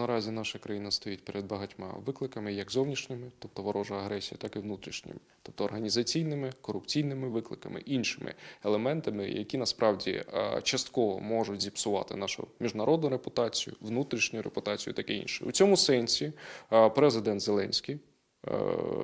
наразі наша країна стоїть перед багатьма викликами, як зовнішніми, тобто ворожа агресія, так і внутрішніми, тобто організаційними, корупційними викликами, іншими елементами, які насправді е, частково можуть зіпсувати нашу міжнародну репутацію, внутрішню репутацію, таке інше. У цьому сенсі е, президент Зеленський. Е,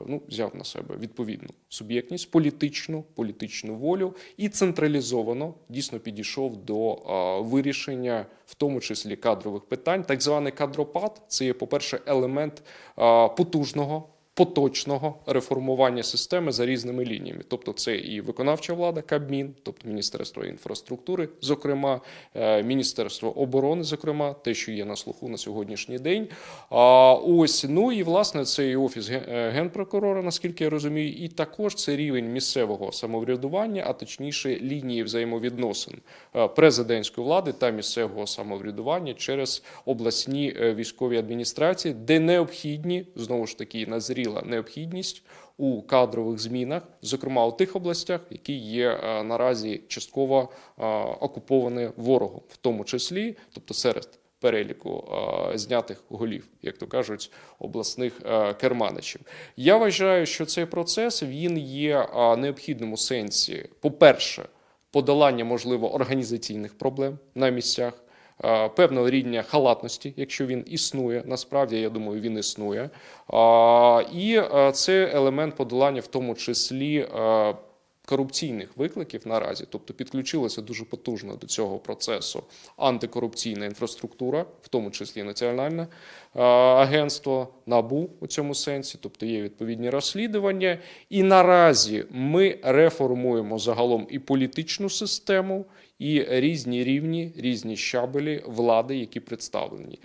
Ну, взяв на себе відповідну суб'єктність, політичну, політичну волю і централізовано дійсно підійшов до е, вирішення, в тому числі кадрових питань. Так званий кадропад це є, по-перше, елемент е, потужного. Поточного реформування системи за різними лініями, тобто це і виконавча влада, Кабмін, тобто Міністерство інфраструктури, зокрема, е, Міністерство оборони, зокрема, те, що є на слуху на сьогоднішній день. А ось ну і власне це і офіс е, генпрокурора, наскільки я розумію, і також це рівень місцевого самоврядування, а точніше лінії взаємовідносин е, президентської влади та місцевого самоврядування через обласні військові адміністрації, де необхідні знову ж таки назріла необхідність у кадрових змінах, зокрема у тих областях, які є е, наразі частково е, окуповані ворогом, в тому числі, тобто серед переліку е, знятих голів, як то кажуть, обласних керманичів. Я вважаю, що цей процес він є необхідним у сенсі, по-перше, подолання можливо організаційних проблем на місцях. Е, Певного рівня халатності, якщо він існує, насправді я думаю, він існує. І е, це елемент подолання, в тому числі е, корупційних викликів наразі, тобто підключилася дуже потужно до цього процесу антикорупційна інфраструктура, в тому числі національне е, агентство НАБУ у цьому сенсі, тобто є відповідні розслідування. І наразі ми реформуємо загалом і політичну систему, і різні рівні, різні щабелі влади, які представлені.